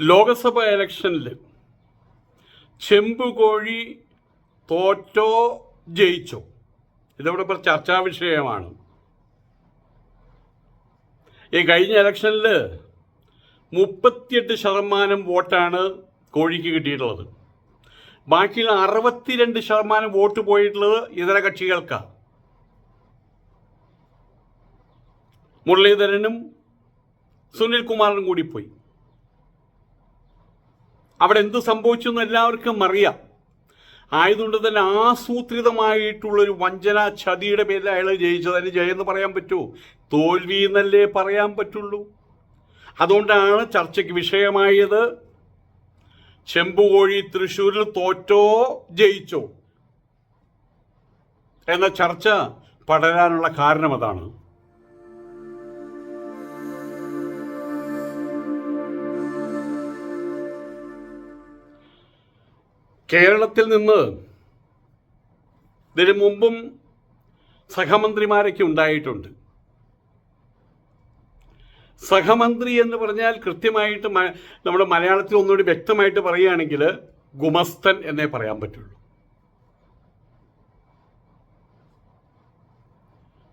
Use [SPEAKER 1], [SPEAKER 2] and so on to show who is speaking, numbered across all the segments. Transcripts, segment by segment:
[SPEAKER 1] ലോകസഭ ഇലക്ഷനിൽ ചെമ്പുകോഴി തോറ്റോ ജയിച്ചോ? ഇതിവിടെ ഇപ്പോൾ ചർച്ചാ വിഷയമാണ്. ഈ കഴിഞ്ഞ ഇലക്ഷനിൽ മുപ്പത്തിയെട്ട് ശതമാനം വോട്ടാണ് കോഴിക്ക് കിട്ടിയിട്ടുള്ളത്. ബാക്കിയുള്ള അറുപത്തിരണ്ട് ശതമാനം വോട്ട് പോയിട്ടുള്ളത് ഇതര കക്ഷികൾക്കാണ് മുരളീധരനും സുനിൽ കുമാറിനും കൂടി പോയി. അവിടെ എന്ത് സംഭവിച്ചു എന്ന് എല്ലാവർക്കും അറിയാം. ആയതുകൊണ്ട് തന്നെ ആസൂത്രിതമായിട്ടുള്ളൊരു വഞ്ചന ചതിയുടെ പേരിൽ അയാൾ ജയിച്ചത്. അതിന് ജയെന്ന് പറയാൻ പറ്റുമോ? തോൽവി എന്നല്ലേ പറയാൻ പറ്റുള്ളൂ. അതുകൊണ്ടാണ് ചർച്ചയ്ക്ക് വിഷയമായത് ചെമ്പുകോഴി തൃശ്ശൂരിൽ തോറ്റോ ജയിച്ചോ? എന്ന ചർച്ച പടരാനുള്ള കാരണം അതാണ്. കേരളത്തിൽ നിന്ന് ഇതിനു മുമ്പും സഹമന്ത്രിമാരൊക്കെ ഉണ്ടായിട്ടുണ്ട് സഹമന്ത്രി എന്ന് പറഞ്ഞാൽ കൃത്യമായിട്ട് നമ്മുടെ മലയാളത്തിൽ ഒന്നുകൂടി വ്യക്തമായിട്ട് പറയുകയാണെങ്കിൽ ഗുമസ്തൻ എന്നേ പറയാൻ പറ്റുള്ളൂ.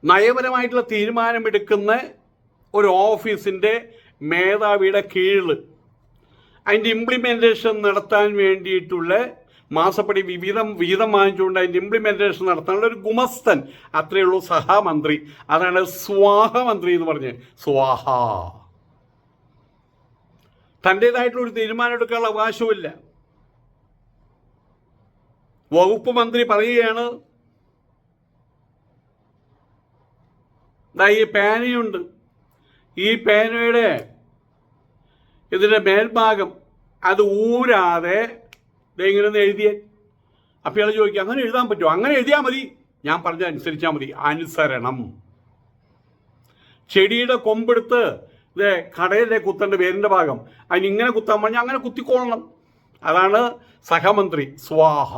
[SPEAKER 1] നയപരമായിട്ടുള്ള തീരുമാനമെടുക്കുന്ന ഒരു ഓഫീസിന്റെ മേധാവിയുടെ കീഴിൽ അതിന്റെ ഇംപ്ലിമെന്റേഷൻ നടത്താൻ വേണ്ടിയിട്ടുള്ള മാസപ്പടി വിവിധം വിഹിതം വാങ്ങിച്ചുകൊണ്ട് അതിന്റെ ഇംപ്ലിമെന്റേഷൻ നടത്താനുള്ള ഒരു ഗുമസ്തൻ. അത്രയേ ഉള്ളൂ സഹമന്ത്രി. അതാണ് സ്വാഹ മന്ത്രി എന്ന് പറഞ്ഞ് സ്വാഹ. തന്റേതായിട്ടുള്ള ഒരു തീരുമാനം എടുക്കാനുള്ള അവകാശമില്ല വകുപ്പ് മന്ത്രി പറയുകയാണ് ഈ പേനയുണ്ട്. ഈ പേനയുടെ ഇതിന്റെ മേൽഭാഗം അത് ഊരാതെ ഇങ്ങനെ ഒന്ന് എഴുതിയേ. അപ്പോൾ ഇയാൾ ചോദിക്കുക അങ്ങനെ എഴുതാൻ പറ്റുമോ? അങ്ങനെ എഴുതിയാൽ മതി. ഞാൻ പറഞ്ഞ അനുസരിച്ചാൽ മതി. അനുസരണം. ചെടിയുടെ കൊമ്പെടുത്ത് ഇതേ കടയിലെ കുത്തേണ്ട വേരിന്റെ ഭാഗം. അതിന് ഇങ്ങനെ കുത്താൻ പറഞ്ഞാൽ അങ്ങനെ കുത്തിക്കോളണം അതാണ് സഹമന്ത്രി. സ്വാഹ.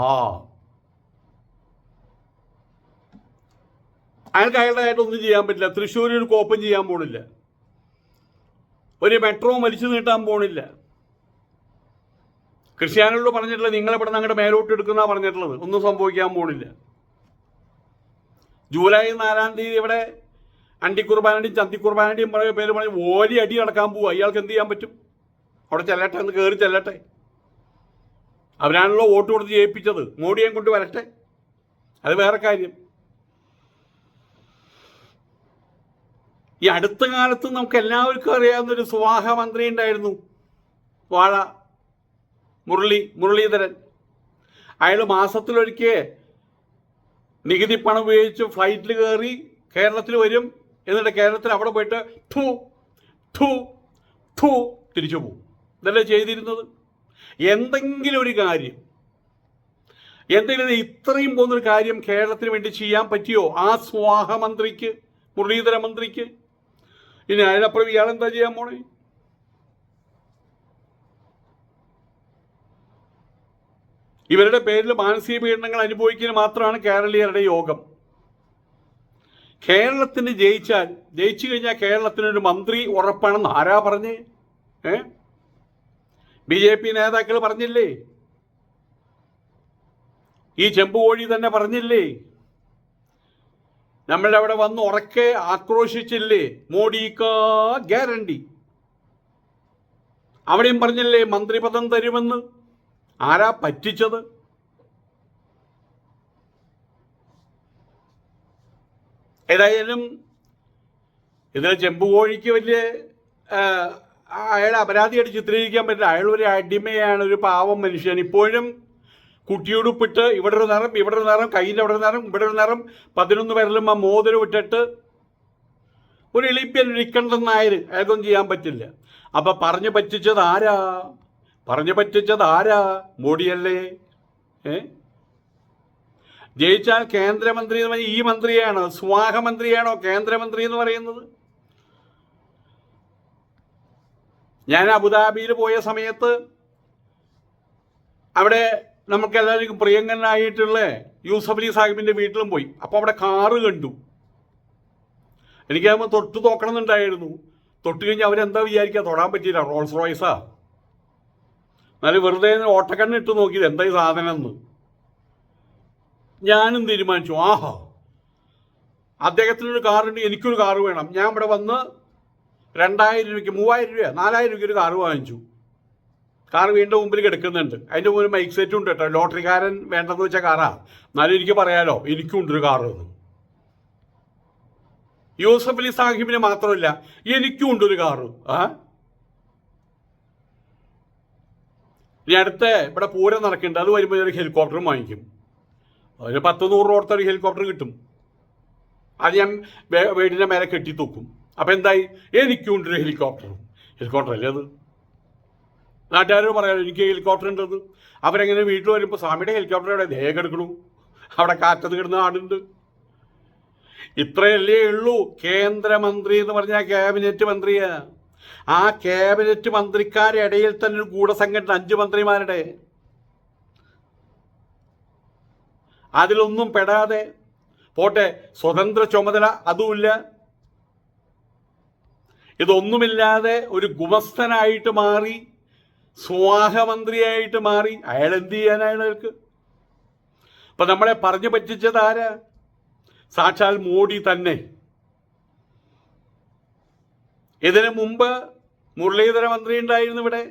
[SPEAKER 1] അയാൾക്ക് അയാളുടെ ഒന്നും ചെയ്യാൻ പറ്റില്ല. തൃശ്ശൂരിൽ ഒരു കോപ്പം ചെയ്യാൻ പോണില്ല. ഒരു മെട്രോ വലിച്ചു നീട്ടാൻ പോണില്ല. ക്രിസ്ത്യാനികളോട് പറഞ്ഞിട്ടുള്ളത് നിങ്ങളെ ഇവിടെ അങ്ങോട്ട് മേലോട്ട് എടുക്കുന്ന പറഞ്ഞിട്ടുള്ളത്. ഒന്നും സംഭവിക്കാൻ പോണില്ല. ജൂലൈ നാലാം തീയതി ഇവിടെ അണ്ടിക്കുർബാനടിയും ചന്തിക്കുർബാനടിയും പറയുന്ന പേര് പറഞ്ഞ് ഓലി അടി നടക്കാൻ പോവുക അയാൾക്ക് എന്ത് ചെയ്യാൻ പറ്റും? അവിടെ ചെല്ലട്ടെ എന്ന് കയറി ചെല്ലട്ടെ. അവരാണല്ലോ വോട്ട് കൊടുത്ത് ജയിപ്പിച്ചത്. മോഡിയെ കൊണ്ട് വരട്ടെ. അത് വേറെ കാര്യം. ഈ അടുത്ത കാലത്ത് നമുക്ക് എല്ലാവർക്കും അറിയാവുന്ന ഒരു സുവാഹ മന്ത്രി ഉണ്ടായിരുന്നു. വാഴ. മുരളി മുരളീധരൻ. അയാൾ മാസത്തിലൊരിക്കൽ നികുതി പണം ഉപയോഗിച്ച് ഫ്ലൈറ്റിൽ കയറി കേരളത്തിൽ വരും എന്നിട്ട് കേരളത്തിൽ അവിടെ പോയിട്ട് ഠു ഠു ഠു തിരിച്ചു പോകും. ഇതല്ലേ ചെയ്തിരുന്നത്? എന്തെങ്കിലും ഒരു കാര്യം എന്തെങ്കിലും ഇത്രയും പോകുന്നൊരു കാര്യം കേരളത്തിന് വേണ്ടി ചെയ്യാൻ പറ്റിയോ? ആ സ്വാഹ മന്ത്രിക്ക് മുരളീധര മന്ത്രിക്ക്. ഇനി അതിനപ്പുറം ഇയാൾ എന്താ ചെയ്യാൻ പോണേ? ഇവരുടെ പേരിൽ മാനസിക പീഡനങ്ങൾ അനുഭവിക്കുന്ന മാത്രമാണ് കേരളീയരുടെ യോഗം. കേരളത്തിന് ജയിച്ചാൽ ജയിച്ചു കഴിഞ്ഞാൽ കേരളത്തിനൊരു മന്ത്രി ഉറപ്പാണെന്ന് ആരാ പറഞ്ഞേ? ഏ? ബി ജെ പി നേതാക്കൾ പറഞ്ഞില്ലേ? ഈ ചെമ്പുകോഴി തന്നെ പറഞ്ഞില്ലേ? നമ്മളുടെ അവിടെ വന്ന് ഉറക്കെ ആക്രോശിച്ചില്ലേ? മോഡിക്കാ ഗ്യാരണ്ടി. അവിടെയും പറഞ്ഞില്ലേ മന്ത്രിപദം തരുമെന്ന്? ആരാ പറ്റിച്ചത്? ഏതായാലും ഇതിൽ ചെമ്പുകോഴിക്ക് വലിയ അയാൾ അപരാധിയായിട്ട് ചിത്രീകരിക്കാൻ പറ്റില്ല. അയാൾ ഒരു അടിമയാണ് ഒരു പാവം മനുഷ്യൻ. ഇപ്പോഴും കുട്ടിയുടുപ്പിട്ട് ഇവിടെ ഒരു നിറം ഇവിടെ ഒരു നിറം കയ്യിൽ അവിടെ ഒരു നിറം ഇവിടെ ഒരു നിറം പതിനൊന്ന് പേരിലും ആ മോതിരം ഇട്ടിട്ട് ഒരു എളിപ്പിയൻ ഇരിക്കണ്ടെന്നായാലും അയാൾക്കൊന്നും ചെയ്യാൻ പറ്റില്ല. അപ്പൊ പറഞ്ഞു പറ്റിച്ചത് ആരാ? പറഞ്ഞു പറ്റിച്ചത് ആരാ? മോഡിയല്ലേ? ഏ? ജയിച്ചാൽ കേന്ദ്രമന്ത്രി എന്ന് പറഞ്ഞാൽ ഈ മന്ത്രിയാണോ? സ്വാഹമന്ത്രിയാണോ കേന്ദ്രമന്ത്രി എന്ന് പറയുന്നത്? ഞാൻ അബുദാബിയിൽ പോയ സമയത്ത് അവിടെ നമുക്ക് എല്ലാവർക്കും പ്രിയങ്കനായിട്ടുള്ള യൂസഫ് അലി സാഹിബിന്റെ വീട്ടിലും പോയി. അപ്പോൾ അവിടെ കാറ് കണ്ടു. എനിക്കാകുമ്പോൾ തൊട്ട് നോക്കണമെന്നുണ്ടായിരുന്നു തൊട്ട് കഴിഞ്ഞാൽ അവരെന്താ വിചാരിക്കുക? തൊടാൻ പറ്റിയില്ല. റോൾസ് റോയ്സാ. എന്നാലും വെറുതെ ഓട്ടക്കണ്ണിട്ട് നോക്കിയത് എന്താ ഈ സാധനം എന്ന് ഞാനും തീരുമാനിച്ചു ആഹാ അദ്ദേഹത്തിനൊരു കാറുണ്ട് എനിക്കൊരു കാറ് വേണം. ഞാൻ ഇവിടെ വന്ന് രണ്ടായിരം രൂപയ്ക്ക് മൂവായിരം രൂപ നാലായിരം രൂപയ്ക്ക് ഒരു കാറ് വാങ്ങിച്ചു. കാർ വീണ്ടും മുമ്പിൽ കിടക്കുന്നുണ്ട്. അതിന്റെ മുമ്പിൽ മൈക്ക് സെറ്റും ഉണ്ട് കേട്ടോ. ലോട്ടറിക്കാരൻ വേണ്ടെന്ന് വെച്ച കാറാ. എന്നാലും എനിക്ക് പറയാലോ എനിക്കുണ്ടൊരു കാറ് എന്ന്. യൂസഫ് അലി സാഹിബിന് മാത്രമല്ല എനിക്കും ഉണ്ടൊരു കാറ്. ആ? ഇനി അടുത്ത ഇവിടെ പൂരം നടക്കുന്നുണ്ട്. അത് വരുമ്പോൾ ഒരു ഹെലികോപ്റ്ററും വാങ്ങിക്കും. അതിന് പത്ത് നൂറ് രൂപ ഒരു ഹെലികോപ്റ്റർ കിട്ടും. അത് ഞാൻ വീടിന്റെ മേലെ കെട്ടി തൂക്കും. അപ്പം എന്തായി? എനിക്കുണ്ട് ഒരു ഹെലികോപ്റ്റർ ഹെലികോപ്റ്റർ അല്ലേ അത്? നാട്ടുകാരോട് പറയാലോ എനിക്ക് ഹെലികോപ്റ്റർ ഉണ്ടത് അവരെങ്ങനെ വീട്ടിൽ വരുമ്പോൾ സ്വാമിയുടെ ഹെലികോപ്റ്റർ അവിടെ ദേഹം എടുക്കണു അവിടെ കാറ്റത്ത് കിടന്ന ആടുണ്ട്. ഇത്രയല്ലേ ഉള്ളൂ. കേന്ദ്രമന്ത്രി എന്ന് പറഞ്ഞാൽ ക്യാബിനറ്റ് മന്ത്രിയാ. ആ ക്യാബിനറ്റ് മന്ത്രിക്കാരുടെ ഇടയിൽ തന്നെ ഒരു ഗൂഢസംഘടന അഞ്ച് മന്ത്രിമാരുടെ. അതിലൊന്നും പെടാതെ. പോട്ടെ സ്വതന്ത്ര ചുമതല അതുമില്ല. ഇതൊന്നുമില്ലാതെ ഒരു ഗുമസ്തനായിട്ട് മാറി സ്വാഹമന്ത്രിയായിട്ട് മാറി. അയാൾ എന്ത് ചെയ്യാൻ അയാൾക്ക്? അപ്പൊ നമ്മളെ പറഞ്ഞു പറ്റിച്ചത് ആരാ? സാക്ഷാൽ മോഡി തന്നെ. ഇതിനു മുമ്പ് മുരളീധര മന്ത്രി ഉണ്ടായിരുന്നു ഇവിടെ.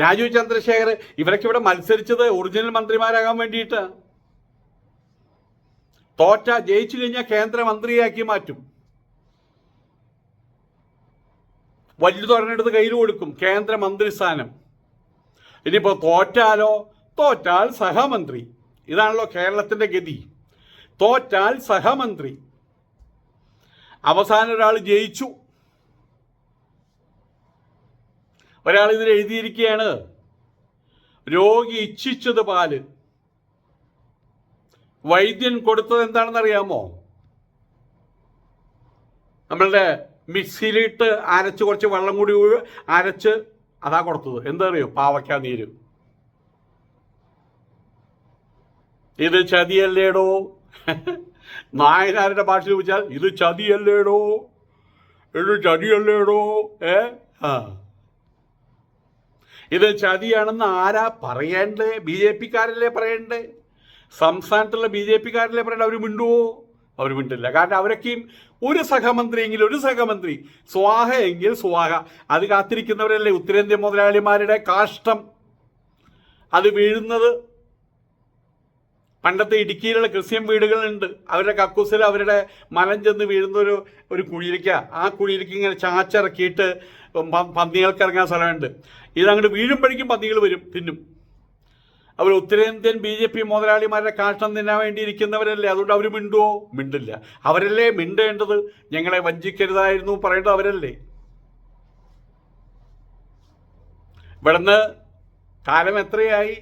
[SPEAKER 1] രാജീവ് ചന്ദ്രശേഖർ ഇവരൊക്കെ ഇവിടെ മത്സരിച്ചത് ഒറിജിനൽ മന്ത്രിമാരാകാൻ വേണ്ടിയിട്ട്. തോറ്റ ജയിച്ചു കഴിഞ്ഞാൽ കേന്ദ്രമന്ത്രിയാക്കി മാറ്റും. വലിയ പറഞ്ഞെടുത്ത് കയ്യിൽ കൊടുക്കും കേന്ദ്രമന്ത്രി സ്ഥാനം. ഇനിയിപ്പോൾ തോറ്റാലോ? തോറ്റാൽ സഹമന്ത്രി. ഇതാണല്ലോ കേരളത്തിന്റെ ഗതി. തോറ്റാൽ സഹമന്ത്രി. അവസാനം ഒരാൾ ജയിച്ചു. ഒരാൾ ഇതിൽ എഴുതിയിരിക്കുകയാണ് രോഗി ഇച്ഛിച്ചത് പാൽ. വൈദ്യൻ കൊടുത്തത് എന്താണെന്ന് അറിയാമോ നമ്മളുടെ മിക്സിയിലിട്ട് അരച്ച് കുറച്ച് വെള്ളം കൂടി അരച്ച് അതാ കൊടുത്തത്. എന്താ അറിയോ പാവയ്ക്ക നീര്. ഇത് ചതിയല്ലേടോ? നായനാരുടെ ഭാഷയിൽ വെച്ചാൽ ഇത് ചതിയല്ലേടോ? ഇത് ചതിയല്ലേടോ? ഏ? ഇത് ചതിയാണെന്ന് ആരാ പറയണ്ടേ ബി ജെ പിക്കാരല്ലേ പറയണ്ടേ സംസ്ഥാനത്തുള്ള ബി ജെ പിക്കാരല്ലേ പറയണ്ടേ അവർ മിണ്ടുവോ? അവർ മിണ്ടില്ല. കാരണം അവരൊക്കെയും ഒരു സഹമന്ത്രിയെങ്കിൽ ഒരു സഹമന്ത്രി. സ്വാഹ എങ്കിൽ സ്വാഹ. അത് കാത്തിരിക്കുന്നവരല്ലേ ഉത്തരേന്ത്യൻ മുതലാളിമാരുടെ കാഷ്ടം. അത് വീഴുന്നത് പണ്ടത്തെ ഇടുക്കിയിലുള്ള ക്രിസ്ത്യൻ വീടുകളുണ്ട്. അവരുടെ കക്കൂസിൽ അവരുടെ മലം ചെന്ന് വീഴുന്ന ഒരു കുഴിയിലേക്ക ആ കുഴിയിലേക്ക് ഇങ്ങനെ ചാച്ചിറക്കിയിട്ട് പന്നികൾക്ക് ഇറങ്ങാൻ സ്ഥലമുണ്ട്. ഇതങ്ങോട്ട് വീഴുമ്പോഴേക്കും പന്നികൾ വരും തിന്നും. അവർ ഉത്തരേന്ത്യൻ ബി ജെ പി മുതലാളിമാരുടെ കാഷ്ടം തിന്നാൻ വേണ്ടി ഇരിക്കുന്നവരല്ലേ? അതുകൊണ്ട് അവർ മിണ്ടുവോ? മിണ്ടില്ല. അവരല്ലേ മിണ്ടേണ്ടത്? ഞങ്ങളെ വഞ്ചിക്കരുതായിരുന്നു പറയേണ്ടത് അവരല്ലേ? ഇവിടുന്ന് കാലം എത്രയായി?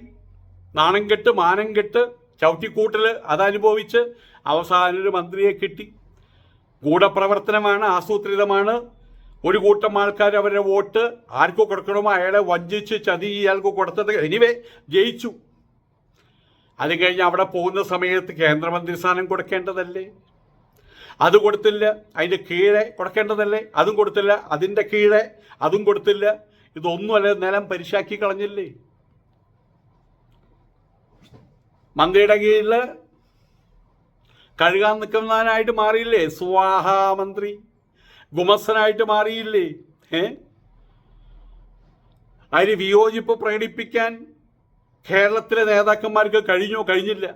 [SPEAKER 1] നാണം കെട്ട് മാനം കെട്ട് ചവിട്ടിക്കൂട്ടൽ അതനുഭവിച്ച് അവസാനം ഒരു മന്ത്രിയെ കിട്ടി. ഗൂഢപ്രവർത്തനമാണ് ആസൂത്രിതമാണ്. ഒരു കൂട്ടം ആൾക്കാർ അവരുടെ വോട്ട് ആർക്ക് കൊടുക്കണമോ? അയാളെ വഞ്ചിച്ച് ചതി ഇയാൾക്ക് കൊടുത്തത് എനിവേ ജയിച്ചു. അത് കഴിഞ്ഞ് അവിടെ പോകുന്ന സമയത്ത് കേന്ദ്രമന്ത്രി സ്ഥാനം കൊടുക്കേണ്ടതല്ലേ? അത് കൊടുത്തില്ല അതിന്റെ കീഴെ കൊടുക്കേണ്ടതല്ലേ? അതും കൊടുത്തില്ല അതിന്റെ കീഴെ അതും കൊടുത്തില്ല. ഇതൊന്നുമല്ല നിലം പരിശാക്കി കളഞ്ഞില്ലേ? മന്ത്രിയുടെ കീഴിൽ കഴുകാൻ നിൽക്കുന്നവനായിട്ട് മാറിയില്ലേ? സ്വാഹ മന്ത്രി. ഗുമസ്സനായിട്ട് മാറിയില്ലേ? ഏ? അതിന് വിയോജിപ്പ് പ്രകടിപ്പിക്കാൻ കേരളത്തിലെ നേതാക്കന്മാർക്ക് കഴിഞ്ഞോ? കഴിഞ്ഞില്ല.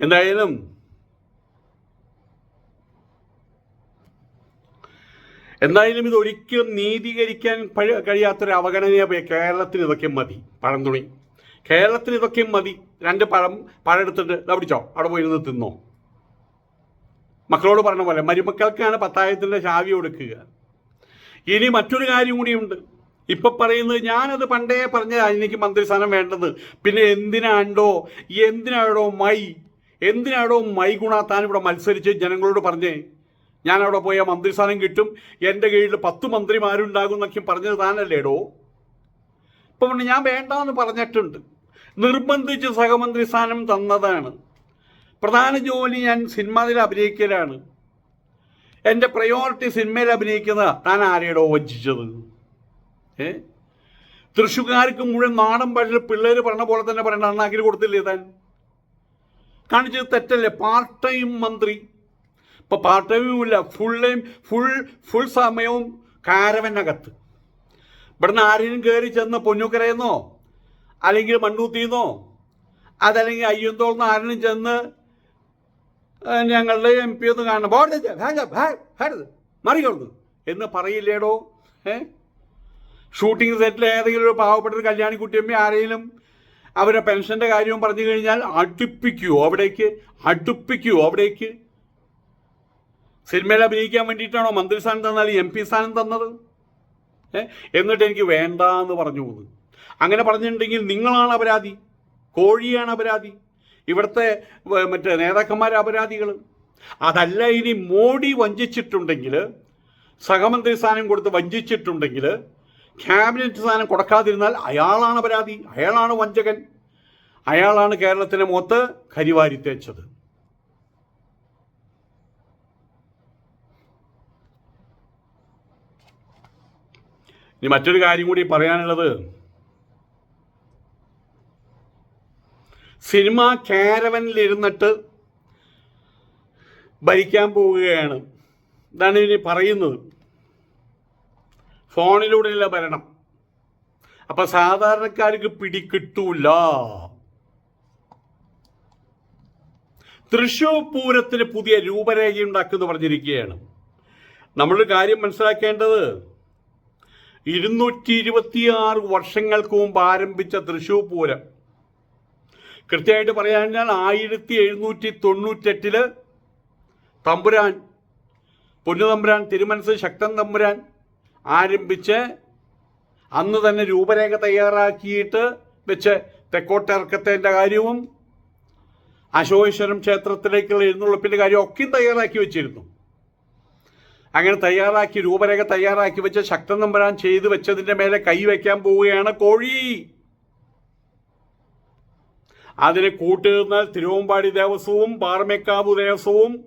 [SPEAKER 1] എന്തായാലും എന്തായാലും ഇത് ഒരിക്കലും നീതീകരിക്കാൻ കഴിയാത്തൊരു അവഗണനയെ കേരളത്തിന് ഇതൊക്കെ മതി. പഴംതുണി കേരളത്തിന് ഇതൊക്കെ മതി. രണ്ട് പഴം പഴം എടുത്തിട്ട് പിടിച്ചോ. അവിടെ പോയി ഇരുന്ന് തിന്നോ. മക്കളോട് പറഞ്ഞ പോലെ മരുമക്കൾക്കാണ് പത്തായത്തിന്റെ ചാവി കൊടുക്കുക. ഇനി മറ്റൊരു കാര്യം കൂടിയുണ്ട്. ഇപ്പൊ പറയുന്നത് ഞാനത് പണ്ടേ പറഞ്ഞ എനിക്ക് മന്ത്രിസ്ഥാനം വേണ്ടത്. പിന്നെ എന്തിനാണ്ടോ എന്തിനാണോ മൈ എന്തിനാണോ മൈ ഗുണ താൻ ഇവിടെ മത്സരിച്ച് ജനങ്ങളോട് പറഞ്ഞേ? ഞാൻ അവിടെ പോയ മന്ത്രിസ്ഥാനം കിട്ടും. എന്റെ കീഴിൽ പത്ത് മന്ത്രിമാരുണ്ടാകും എന്നൊക്കെ പറഞ്ഞത് താനല്ലേടോ? ഇപ്പം പിന്നെ ഞാൻ വേണ്ടാന്ന് പറഞ്ഞിട്ടുണ്ട്. നിർബന്ധിച്ച് സഹമന്ത്രി സ്ഥാനം തന്നതാണ്. പ്രധാന ജോലി ഞാൻ സിനിമയിൽ അഭിനയിക്കലാണ്. എന്റെ പ്രയോറിറ്റി സിനിമയിൽ അഭിനയിക്കുന്ന താൻ ആരെയാടോ വഞ്ചിച്ചത്? ഏ? തൃശ്ശൂക്കാർക്ക് മുഴുവൻ നാടൻ ഭാഷയിൽ പിള്ളേർ പറഞ്ഞ പോലെ തന്നെ പറയണ്ട അണ്ണാക്കിൽ കൊടുത്തില്ലേ താൻ? കാണിച്ചത് തെറ്റല്ലേ? പാർട്ട് ടൈം മന്ത്രി. ഇപ്പൊ പാർട്ട് ടൈമും ഇല്ല. ഫുൾ ടൈം ഫുൾ ഫുൾ സമയവും കാരവനകത്ത്. ഇവിടുന്ന് ആരെങ്കിലും കയറി ചെന്ന് പൊന്നുക്കരയെന്നോ? അല്ലെങ്കിൽ മണ്ണൂത്തിന്നോ? അതല്ലെങ്കിൽ അയ്യന്തോൾന്ന് ആരെങ്കിലും ചെന്ന് ഞങ്ങളുടെ എം പി ഒന്ന് കാണണം മറികൊള്ളു എന്ന് പറയില്ലേടോ? ഏ? ഷൂട്ടിംഗ് സെറ്റിൽ ഏതെങ്കിലും ഒരു പാവപ്പെട്ട ഒരു കല്യാണി കുട്ടിയമ്മ ആരെങ്കിലും അവരുടെ പെൻഷന്റെ കാര്യവും പറഞ്ഞു കഴിഞ്ഞാൽ അടുപ്പിക്കൂ. അവിടേക്ക് അടുപ്പിക്കൂ. അവിടേക്ക് സിനിമയിൽ അഭിനയിക്കാൻ വേണ്ടിയിട്ടാണോ മന്ത്രി സ്ഥാനം തന്നാൽ എം പി സ്ഥാനം തന്നത്? എന്നിട്ട് എനിക്ക് വേണ്ട എന്ന് പറഞ്ഞു പോകുന്നു. അങ്ങനെ പറഞ്ഞിട്ടുണ്ടെങ്കിൽ നിങ്ങളാണ് അപരാധി. കോഴിയാണ് അപരാധി. ഇവിടുത്തെ മറ്റേ നേതാക്കന്മാർ അപരാധികൾ അതല്ല ഇനി മോഡി വഞ്ചിച്ചിട്ടുണ്ടെങ്കിൽ സഹമന്ത്രി സ്ഥാനം കൊടുത്ത് വഞ്ചിച്ചിട്ടുണ്ടെങ്കിൽ ക്യാബിനറ്റ് സ്ഥാനം കൊടുക്കാതിരുന്നാൽ അയാളാണ് അപരാധി. അയാളാണ് വഞ്ചകൻ. അയാളാണ് കേരളത്തിന്റെ മുഖത്ത് കരിവാരി തേച്ചത്. ഇനി മറ്റൊരു കാര്യം കൂടി പറയാനുള്ളത്. സിനിമ കാരവനിലിരുന്നിട്ട് ഭരിക്കാൻ പോവുകയാണ്. ഇതാണ് ഇനി പറയുന്നത്. ഫോണിലൂടെയുള്ള ഭരണം. അപ്പൊ സാധാരണക്കാർക്ക് പിടികിട്ടൂല. തൃശൂർ പൂരത്തിന് പുതിയ രൂപരേഖയുണ്ടാക്കുമെന്ന് പറഞ്ഞിരിക്കുകയാണ്. നമ്മളൊരു കാര്യം മനസ്സിലാക്കേണ്ടത് ഇരുന്നൂറ്റി ഇരുപത്തിയാറ് വർഷങ്ങൾക്ക് മുമ്പ് ആരംഭിച്ച തൃശൂർ പൂരം. കൃത്യമായിട്ട് പറയാൻ ആയിരത്തി എഴുന്നൂറ്റി തൊണ്ണൂറ്റെട്ടിൽ തമ്പുരാൻ പൊന്നുതമ്പുരാൻ തിരുമനസ് ശക്തൻ തമ്പുരാൻ ആരംഭിച്ച് അന്ന് തന്നെ രൂപരേഖ തയ്യാറാക്കിയിട്ട് വെച്ച് തെക്കോട്ടിറക്കത്തേന്റെ കാര്യവും അശോകേശ്വരം ക്ഷേത്രത്തിലേക്കുള്ള എഴുന്നള്ളിപ്പിന്റെ കാര്യവും ഒക്കെയും തയ്യാറാക്കി വെച്ചിരുന്നു. അങ്ങനെ തയ്യാറാക്കി രൂപരേഖ തയ്യാറാക്കി വെച്ച് ശക്തൻ നമ്പരാൻ ചെയ്തു വെച്ചതിന്റെ മേലെ കൈ വയ്ക്കാൻ പോവുകയാണ് കോഴി. അതിനെ കൂട്ടുനിന്നാൽ തിരുവമ്പാടി ദേവസ്വവും പാറമേക്കാവ് ദേവസ്വവും.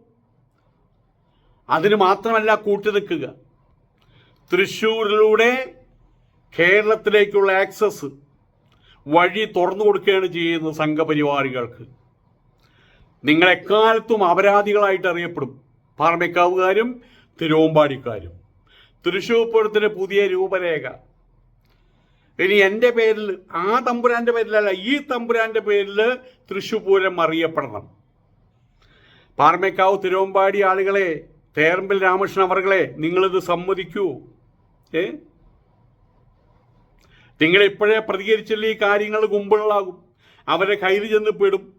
[SPEAKER 1] അതിന് മാത്രമല്ല കൂട്ടു നിൽക്കുക. തൃശ്ശൂരിലൂടെ കേരളത്തിലേക്കുള്ള ആക്സസ് വഴി തുറന്നു കൊടുക്കുകയാണ് ചെയ്യുന്നത് സംഘപരിവാറികൾക്ക്. നിങ്ങൾ എക്കാലത്തും അപരാധികളായിട്ട് അറിയപ്പെടും. പാറമേക്കാവുകാരും തിരുവമ്പാടിക്കാരും. തൃശ്ശൂർ പൂരത്തിന് പുതിയ രൂപരേഖ. ഇനി എന്റെ പേരിൽ ആ തമ്പുരാന്റെ പേരിലല്ല ഈ തമ്പുരാന്റെ പേരിൽ തൃശ്ശൂർ പൂരം അറിയപ്പെടണം. പാർമേക്കാവ് തിരുവമ്പാടി ആളുകളെ തേർമ്പിൽ രാമകൃഷ്ണൻ അവർകളെ നിങ്ങളിത് സമ്മതിക്കൂ. ഏ? നിങ്ങൾ ഇപ്പോഴേ പ്രതികരിച്ചില്ല ഈ കാര്യങ്ങൾ കുമ്പിളാകും. അവരെ കയ്യിൽ ചെന്ന് പെടും.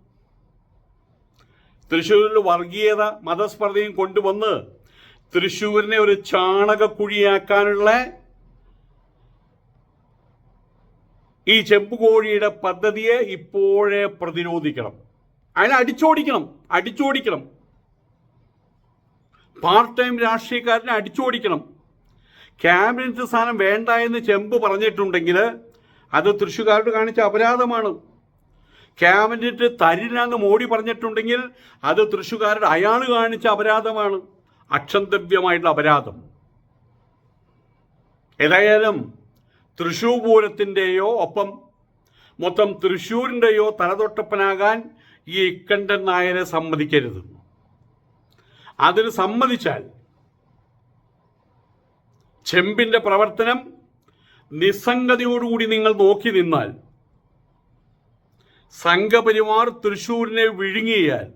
[SPEAKER 1] തൃശ്ശൂരിൽ വർഗീയത മതസ്പർദ്ധയും കൊണ്ടുവന്ന് തൃശ്ശൂരിനെ ഒരു ചാണകക്കുഴിയാക്കാനുള്ള ഈ ചെമ്പുകോഴിയുടെ പദ്ധതിയെ ഇപ്പോഴേ പ്രതിരോധിക്കണം. അതിനെ അടിച്ചോടിക്കണം അടിച്ചോടിക്കണം. പാർട്ട് ടൈം രാഷ്ട്രീയക്കാരനെ അടിച്ചോടിക്കണം. ക്യാബിനറ്റ് സ്ഥാനം വേണ്ട എന്ന് ചെമ്പ് പറഞ്ഞിട്ടുണ്ടെങ്കിൽ അത് തൃശ്ശൂർക്കാരോട് കാണിച്ച അപരാധമാണ്. ക്യാബിനറ്റ് തരില്ല എന്ന് മോഡി പറഞ്ഞിട്ടുണ്ടെങ്കിൽ അത് തൃശ്ശൂർക്കാരുടെ അയാൾ കാണിച്ച അപരാധമാണ്. അക്ഷന്തവ്യമായിട്ടുള്ള അപരാധം. ഏതായാലും തൃശ്ശൂർ പൂരത്തിന്റെയോ ഒപ്പം മൊത്തം തൃശ്ശൂരിന്റെയോ തലതൊട്ടപ്പനാകാൻ ഈ ഇക്കണ്ടൻ നായരെ സമ്മതിക്കരുത്. അതിന് സമ്മതിച്ചാൽ ചെമ്പിന്റെ പ്രവർത്തനം നിസ്സംഗതയോടുകൂടി നിങ്ങൾ നോക്കി നിന്നാൽ സംഘപരിവാർ തൃശ്ശൂരിനെ വിഴുങ്ങിയാൽ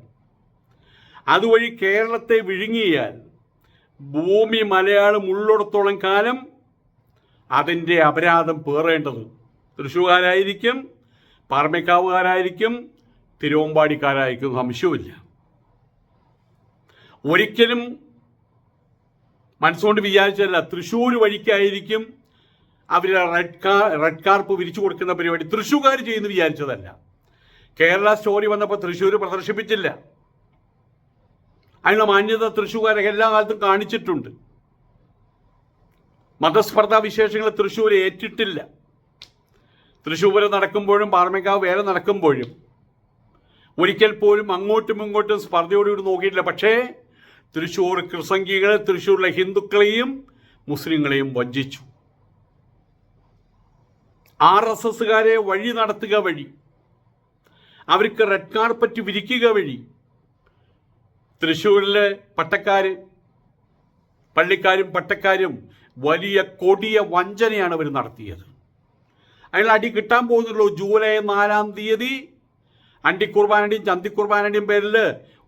[SPEAKER 1] അതുവഴി കേരളത്തെ വിഴുങ്ങിയാൽ ഭൂമി മലയാളം ഉള്ളിടത്തോളം കാലം അതിന്റെ അപരാധം പേറേണ്ടത് തൃശ്ശൂർകാരായിരിക്കും പാറമേക്കാവുകാരായിരിക്കും തിരുവമ്പാടിക്കാരായിരിക്കും സംശയമില്ല ഒരിക്കലും മനസ്സുകൊണ്ട് വിചാരിച്ചല്ല തൃശ്ശൂർ വഴിക്കായിരിക്കും അവർ റെഡ് കാർ റെഡ് കാർപ്പ് വിരിച്ചു കൊടുക്കുന്ന പരിപാടി. തൃശ്ശൂർകാർ ചെയ്യുന്നു വിചാരിച്ചതല്ല. കേരള സ്റ്റോറി വന്നപ്പോൾ തൃശ്ശൂർ പ്രദർശിപ്പിച്ചില്ല. അതിനുള്ള മാന്യത തൃശ്ശൂർ എല്ലാ കാലത്തും കാണിച്ചിട്ടുണ്ട്. മതസ്പർദ്ധാ വിശേഷങ്ങൾ തൃശ്ശൂർ ഏറ്റിട്ടില്ല. തൃശ്ശൂർ നടക്കുമ്പോഴും പാറമേക്കാവ് വേറെ നടക്കുമ്പോഴും ഒരിക്കൽ പോലും അങ്ങോട്ടും ഇങ്ങോട്ടും സ്പർദ്ധയോടുകൂടി നോക്കിയിട്ടില്ല. പക്ഷേ തൃശ്ശൂർ കൃസംഗികളെ തൃശ്ശൂരിലെ ഹിന്ദുക്കളെയും മുസ്ലിങ്ങളെയും വഞ്ചിച്ചു. ആർ എസ് എസ്സുകാരെ വഴി നടത്തുക വഴി അവർക്ക് റെഡ് കാർപ്പറ്റ് വിരിക്കുക വഴി തൃശ്ശൂരിലെ പട്ടക്കാര് പള്ളിക്കാരും പട്ടക്കാരും വലിയ കൊടിയ വഞ്ചനയാണ് അവർ നടത്തിയത്. അയാൾ അടി കിട്ടാൻ പോകുന്നുള്ളൂ. ജൂലൈ നാലാം തീയതി അണ്ടിക്കുർബാനയുടെയും ചന്തിക്കുർബാനയുടെയും പേരിൽ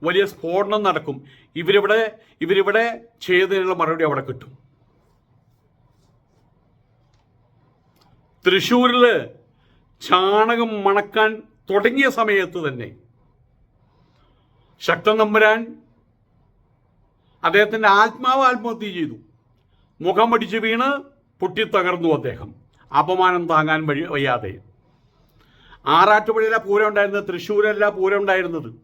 [SPEAKER 1] വലിയ സ്ഫോടനം നടക്കും. ഇവരിവിടെ ഇവരിവിടെ ചെയ്തതിനുള്ള മറുപടി അവിടെ കിട്ടും. തൃശ്ശൂരിൽ ചാണകം മണക്കാൻ തുടങ്ങിയ സമയത്ത് തന്നെ ശക്തൻ നമ്പുരാൻ അദ്ദേഹത്തിന്റെ ആത്മാവ് ആത്മഹത്യ ചെയ്തു. മുഖം പിടിച്ച് വീണ് പൊട്ടിത്തകർന്നു അദ്ദേഹം. അപമാനം താങ്ങാൻ വഴി വയ്യാതെ. ആറാട്ടുപുഴയിലെ പൂരം ഉണ്ടായിരുന്നത് തൃശ്ശൂരല്ല പൂരം ഉണ്ടായിരുന്നത്.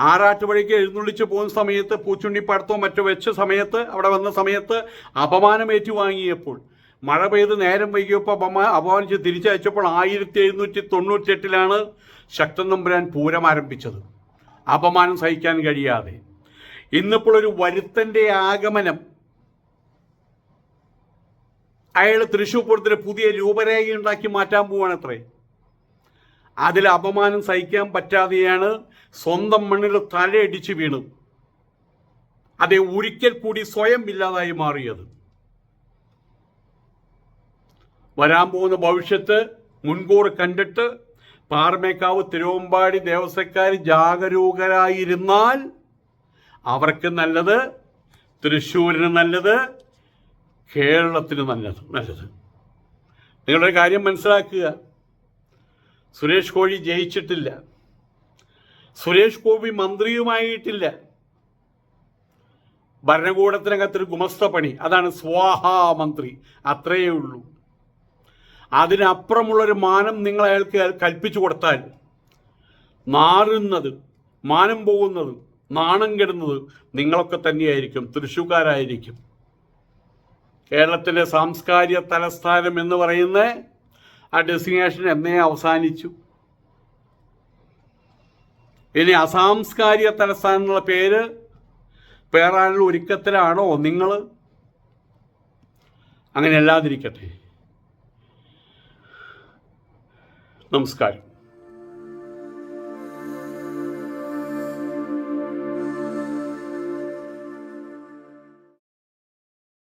[SPEAKER 1] ആറാട്ടുപുഴയ്ക്ക് എഴുന്നള്ളിച്ച് പോകുന്ന സമയത്ത് പൂച്ചുണ്ണിപ്പടത്തോ മറ്റോ വെച്ച സമയത്ത് അവിടെ വന്ന സമയത്ത് അപമാനം ഏറ്റുവാങ്ങിയപ്പോൾ മഴ പെയ്ത് നേരം വൈകിയപ്പോൾ അപമാ അപമാനിച്ച് തിരിച്ചയച്ചപ്പോൾ ആയിരത്തി എഴുന്നൂറ്റി തൊണ്ണൂറ്റെട്ടിലാണ് ശക്തൻ നമ്പുരാൻ പൂരം ആരംഭിച്ചത്. അപമാനം സഹിക്കാൻ കഴിയാതെ. ഇന്നിപ്പോൾ ഒരു വരുത്തന്റെ ആഗമനം. അയാൾ തൃശ്ശൂർ പൂരത്തിന് പുതിയ രൂപരേഖ ഉണ്ടാക്കി മാറ്റാൻ പോവാണത്രേ. അതിൽ അപമാനം സഹിക്കാൻ പറ്റാതെയാണ് സ്വന്തം മണ്ണിൽ തലയടിച്ച് വീണു. അതേ ഒരിക്കൽ കൂടി സ്വയം ഇല്ലാതായി മാറിയത്. വരാൻ പോകുന്ന ഭവിഷ്യത്ത് മുൻകൂർ കണ്ടിട്ട് പാറമേക്കാവ് തിരുവമ്പാടി ദേവസ്വക്കാർ ജാഗരൂകരായിരുന്നാൽ അവർക്ക് നല്ലത് തൃശ്ശൂരിന് നല്ലത് കേരളത്തിന് നല്ലത് നല്ലത്. നിങ്ങളൊരു കാര്യം മനസ്സിലാക്കുക. സുരേഷ് കോഴി ജയിച്ചിട്ടില്ല. സുരേഷ് ഗോപി മന്ത്രിയുമായിട്ടില്ല. ഭരണകൂടത്തിനകത്തൊരു ഗുമസ്ത പണി അതാണ് സ്വാഹാ മന്ത്രി അത്രയേ ഉള്ളൂ. അതിനപ്പുറമുള്ളൊരു മാനം നിങ്ങൾ അയാൾക്ക് കൽപ്പിച്ചു കൊടുത്താൽ മാറുന്നത് മാനം പോകുന്നത് നാണം കെടുന്നത് നിങ്ങളൊക്കെ തന്നെയായിരിക്കും തൃശ്ശൂക്കാരായിരിക്കും. കേരളത്തിലെ സാംസ്കാരിക തലസ്ഥാനം എന്ന് പറയുന്ന ആ ഡെസിഗ്നേഷൻ എന്നേ അവസാനിച്ചു. ഇനി അസാംസ്കാരിക തലസ്ഥാനം എന്നുള്ള പേര് പേറാനുള്ള ഒരുക്കത്തിലാണോ നിങ്ങൾ അങ്ങനെ അല്ലാതിരിക്കട്ടെ. നമസ്കാരം.